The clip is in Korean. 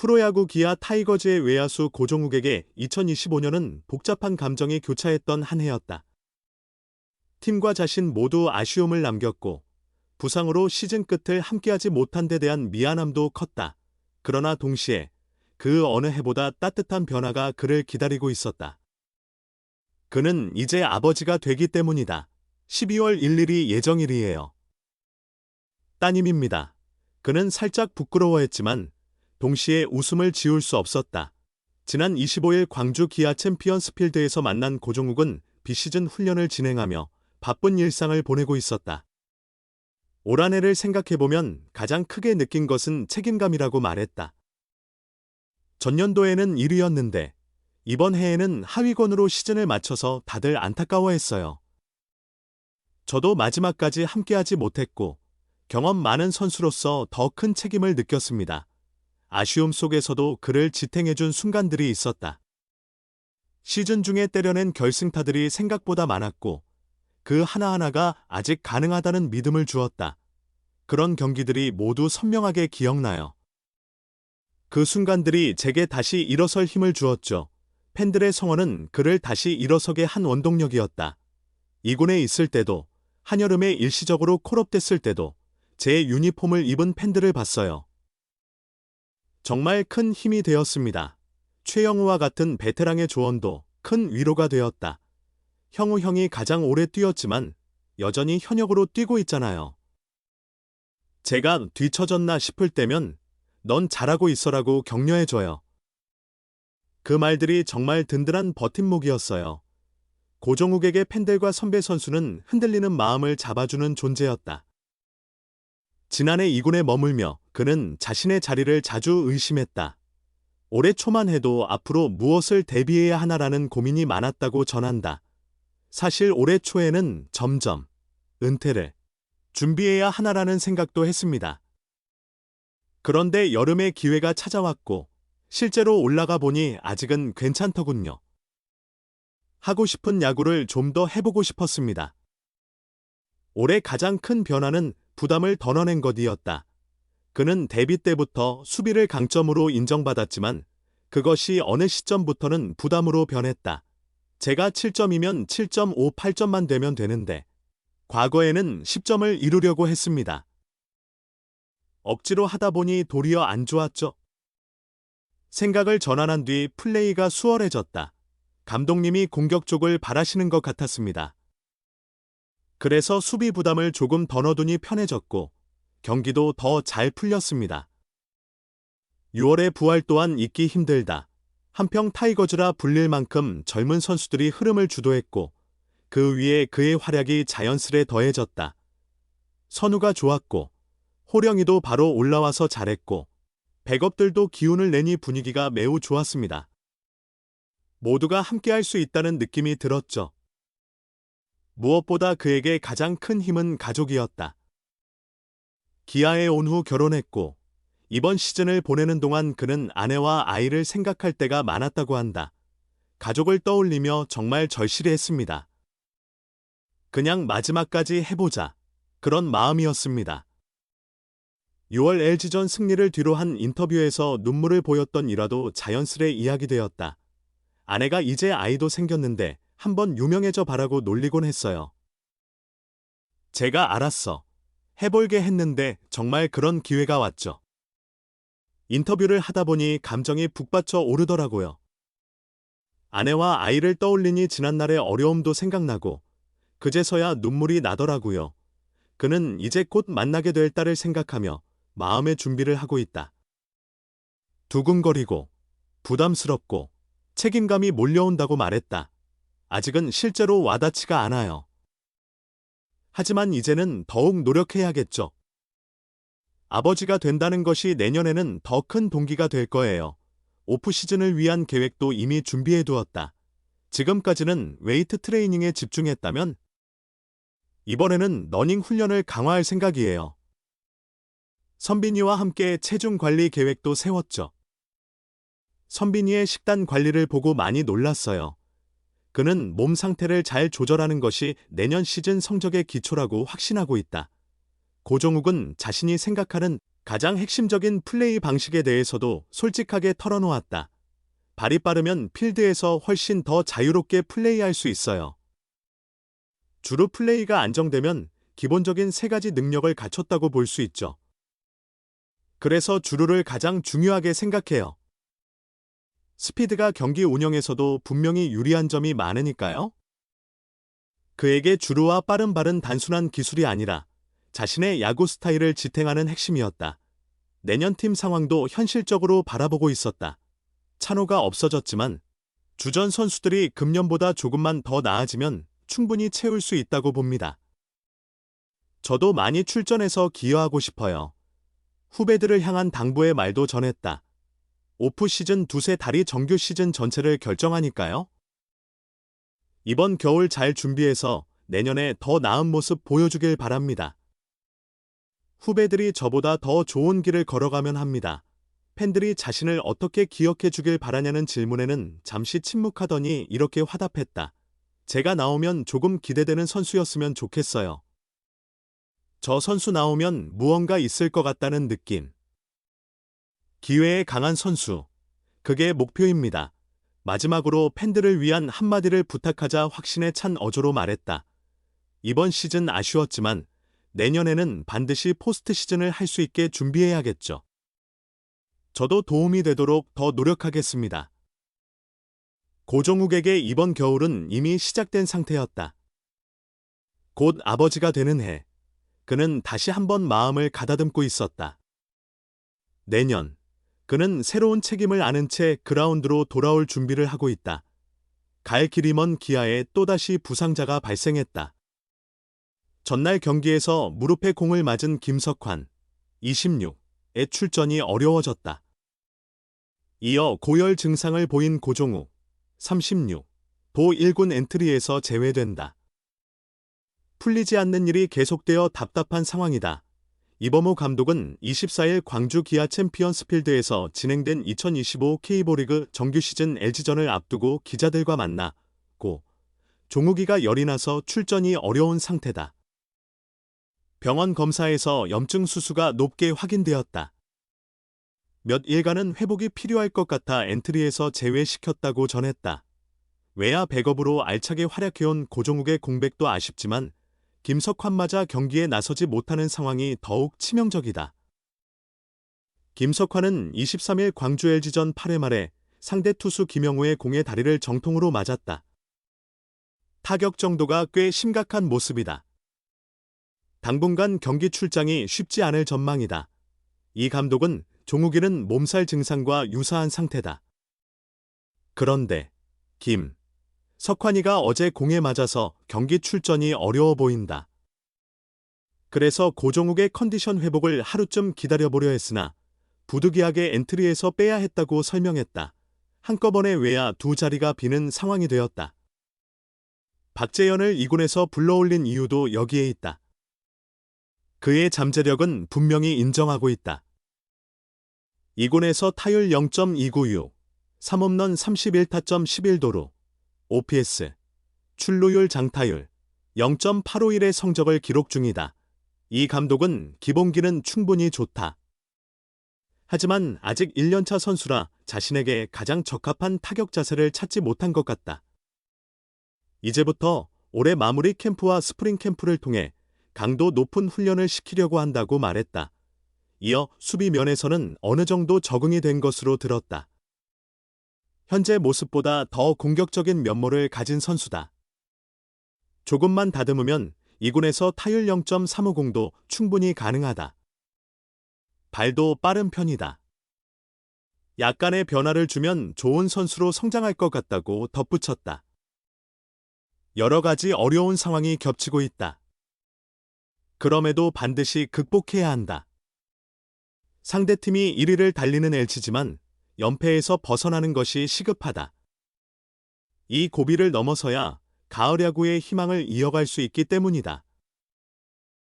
프로야구 기아 타이거즈의 외야수 고종욱에게 2025년은 복잡한 감정이 교차했던 한 해였다. 팀과 자신 모두 아쉬움을 남겼고 부상으로 시즌 끝을 함께하지 못한 데 대한 미안함도 컸다. 그러나 동시에 그 어느 해보다 따뜻한 변화가 그를 기다리고 있었다. 그는 이제 아버지가 되기 때문이다. 12월 1일이 예정일이에요. 따님입니다. 그는 살짝 부끄러워했지만 동시에 웃음을 지울 수 없었다. 지난 25일 광주 기아 챔피언스 필드에서 만난 고종욱은 비시즌 훈련을 진행하며 바쁜 일상을 보내고 있었다. 올 한해를 생각해보면 가장 크게 느낀 것은 책임감이라고 말했다. 전년도에는 1위였는데 이번 해에는 하위권으로 시즌을 마쳐서 다들 안타까워했어요. 저도 마지막까지 함께하지 못했고 경험 많은 선수로서 더 큰 책임을 느꼈습니다. 아쉬움 속에서도 그를 지탱해준 순간들이 있었다. 시즌 중에 때려낸 결승타들이 생각보다 많았고 그 하나하나가 아직 가능하다는 믿음을 주었다. 그런 경기들이 모두 선명하게 기억나요. 그 순간들이 제게 다시 일어설 힘을 주었죠. 팬들의 성원은 그를 다시 일어서게 한 원동력이었다. 이군에 있을 때도, 한여름에 일시적으로 콜업됐을 때도 제 유니폼을 입은 팬들을 봤어요. 정말 큰 힘이 되었습니다. 최영우와 같은 베테랑의 조언도 큰 위로가 되었다. 형우 형이 가장 오래 뛰었지만 여전히 현역으로 뛰고 있잖아요. 제가 뒤처졌나 싶을 때면 넌 잘하고 있어라고 격려해줘요. 그 말들이 정말 든든한 버팀목이었어요. 고종욱에게 팬들과 선배 선수는 흔들리는 마음을 잡아주는 존재였다. 지난해 2군에 머물며 그는 자신의 자리를 자주 의심했다. 올해 초만 해도 앞으로 무엇을 대비해야 하나라는 고민이 많았다고 전한다. 사실 올해 초에는 점점 은퇴를 준비해야 하나라는 생각도 했습니다. 그런데 여름에 기회가 찾아왔고 실제로 올라가 보니 아직은 괜찮더군요. 하고 싶은 야구를 좀 더 해보고 싶었습니다. 올해 가장 큰 변화는 부담을 덜어낸 것이었다. 그는 데뷔 때부터 수비를 강점으로 인정받았지만 그것이 어느 시점부터는 부담으로 변했다. 제가 7점이면 7.5, 8점만 되면 되는데 과거에는 10점을 이루려고 했습니다. 억지로 하다 보니 도리어 안 좋았죠. 생각을 전환한 뒤 플레이가 수월해졌다. 감독님이 공격 쪽을 바라시는 것 같았습니다. 그래서 수비 부담을 조금 더 넣어두니 편해졌고 경기도 더 잘 풀렸습니다. 6월의 부활 또한 잊기 힘들다. 한평 타이거즈라 불릴 만큼 젊은 선수들이 흐름을 주도했고 그 위에 그의 활약이 자연스레 더해졌다. 선우가 좋았고 호령이도 바로 올라와서 잘했고 백업들도 기운을 내니 분위기가 매우 좋았습니다. 모두가 함께할 수 있다는 느낌이 들었죠. 무엇보다 그에게 가장 큰 힘은 가족이었다. 기아에 온 후 결혼했고 이번 시즌을 보내는 동안 그는 아내와 아이를 생각할 때가 많았다고 한다. 가족을 떠올리며 정말 절실했습니다. 그냥 마지막까지 해보자. 그런 마음이었습니다. 6월 LG전 승리를 뒤로 한 인터뷰에서 눈물을 보였던 일화도 자연스레 이야기되었다. 아내가 이제 아이도 생겼는데 한번 유명해져 바라고 놀리곤 했어요. 제가 알았어. 해볼게 했는데 정말 그런 기회가 왔죠. 인터뷰를 하다 보니 감정이 북받쳐 오르더라고요. 아내와 아이를 떠올리니 지난날의 어려움도 생각나고 그제서야 눈물이 나더라고요. 그는 이제 곧 만나게 될 딸을 생각하며 마음의 준비를 하고 있다. 두근거리고 부담스럽고 책임감이 몰려온다고 말했다. 아직은 실제로 와닿지가 않아요. 하지만 이제는 더욱 노력해야겠죠. 아버지가 된다는 것이 내년에는 더 큰 동기가 될 거예요. 오프 시즌을 위한 계획도 이미 준비해 두었다. 지금까지는 웨이트 트레이닝에 집중했다면 이번에는 러닝 훈련을 강화할 생각이에요. 선빈이와 함께 체중 관리 계획도 세웠죠. 선빈이의 식단 관리를 보고 많이 놀랐어요. 그는 몸 상태를 잘 조절하는 것이 내년 시즌 성적의 기초라고 확신하고 있다. 고종욱은 자신이 생각하는 가장 핵심적인 플레이 방식에 대해서도 솔직하게 털어놓았다. 발이 빠르면 필드에서 훨씬 더 자유롭게 플레이할 수 있어요. 주로 플레이가 안정되면 기본적인 세 가지 능력을 갖췄다고 볼 수 있죠. 그래서 주루를 가장 중요하게 생각해요. 스피드가 경기 운영에서도 분명히 유리한 점이 많으니까요. 그에게 주루와 빠른 발은 단순한 기술이 아니라 자신의 야구 스타일을 지탱하는 핵심이었다. 내년 팀 상황도 현실적으로 바라보고 있었다. 찬호가 없어졌지만 주전 선수들이 금년보다 조금만 더 나아지면 충분히 채울 수 있다고 봅니다. 저도 많이 출전해서 기여하고 싶어요. 후배들을 향한 당부의 말도 전했다. 오프 시즌 두세 달이 정규 시즌 전체를 결정하니까요. 이번 겨울 잘 준비해서 내년에 더 나은 모습 보여주길 바랍니다. 후배들이 저보다 더 좋은 길을 걸어가면 합니다. 팬들이 자신을 어떻게 기억해 주길 바라냐는 질문에는 잠시 침묵하더니 이렇게 화답했다. 제가 나오면 조금 기대되는 선수였으면 좋겠어요. 저 선수 나오면 무언가 있을 것 같다는 느낌. 기회에 강한 선수. 그게 목표입니다. 마지막으로 팬들을 위한 한마디를 부탁하자 확신에 찬 어조로 말했다. 이번 시즌 아쉬웠지만 내년에는 반드시 포스트 시즌을 할 수 있게 준비해야겠죠. 저도 도움이 되도록 더 노력하겠습니다. 고종욱에게 이번 겨울은 이미 시작된 상태였다. 곧 아버지가 되는 해, 그는 다시 한번 마음을 가다듬고 있었다. 내년, 그는 새로운 책임을 안은 채 그라운드로 돌아올 준비를 하고 있다. 갈 길이 먼 기아에 또다시 부상자가 발생했다. 전날 경기에서 무릎에 공을 맞은 김석환, 26의 출전이 어려워졌다. 이어 고열 증상을 보인 고종욱, 36, 도 1군 엔트리에서 제외된다. 풀리지 않는 일이 계속되어 답답한 상황이다. 이범호 감독은 24일 광주 기아 챔피언스 필드에서 진행된 2025 K보리그 정규 시즌 LG전을 앞두고 기자들과 만나 고 종욱이가 열이 나서 출전이 어려운 상태다. 병원 검사에서 염증 수수가 높게 확인되었다. 몇 일간은 회복이 필요할 것 같아 엔트리에서 제외시켰다고 전했다. 외야 백업으로 알차게 활약해온 고종욱의 공백도 아쉽지만 김석환마저 경기에 나서지 못하는 상황이 더욱 치명적이다. 김석환은 23일 광주 LG전 8회 말에 상대 투수 김영우의 공에 다리를 정통으로 맞았다. 타격 정도가 꽤 심각한 모습이다. 당분간 경기 출장이 쉽지 않을 전망이다. 이 감독은 종욱이는 몸살 증상과 유사한 상태다. 그런데 김 석환이가 어제 공에 맞아서 경기 출전이 어려워 보인다. 그래서 고종욱의 컨디션 회복을 하루쯤 기다려보려 했으나 부득이하게 엔트리에서 빼야 했다고 설명했다. 한꺼번에 외야 두 자리가 비는 상황이 되었다. 박재현을 이군에서 불러올린 이유도 여기에 있다. 그의 잠재력은 분명히 인정하고 있다. 이군에서 타율 0.296, 3홈런 31타점 11도루, OPS, 출루율 장타율 0.851의 성적을 기록 중이다. 이 감독은 기본기는 충분히 좋다. 하지만 아직 1년차 선수라 자신에게 가장 적합한 타격 자세를 찾지 못한 것 같다. 이제부터 올해 마무리 캠프와 스프링 캠프를 통해 강도 높은 훈련을 시키려고 한다고 말했다. 이어 수비 면에서는 어느 정도 적응이 된 것으로 들었다. 현재 모습보다 더 공격적인 면모를 가진 선수다. 조금만 다듬으면 2군에서 타율 0.350도 충분히 가능하다. 발도 빠른 편이다. 약간의 변화를 주면 좋은 선수로 성장할 것 같다고 덧붙였다. 여러 가지 어려운 상황이 겹치고 있다. 그럼에도 반드시 극복해야 한다. 상대팀이 1위를 달리는 LG지만 연패에서 벗어나는 것이 시급하다. 이 고비를 넘어서야 가을 야구의 희망을 이어갈 수 있기 때문이다.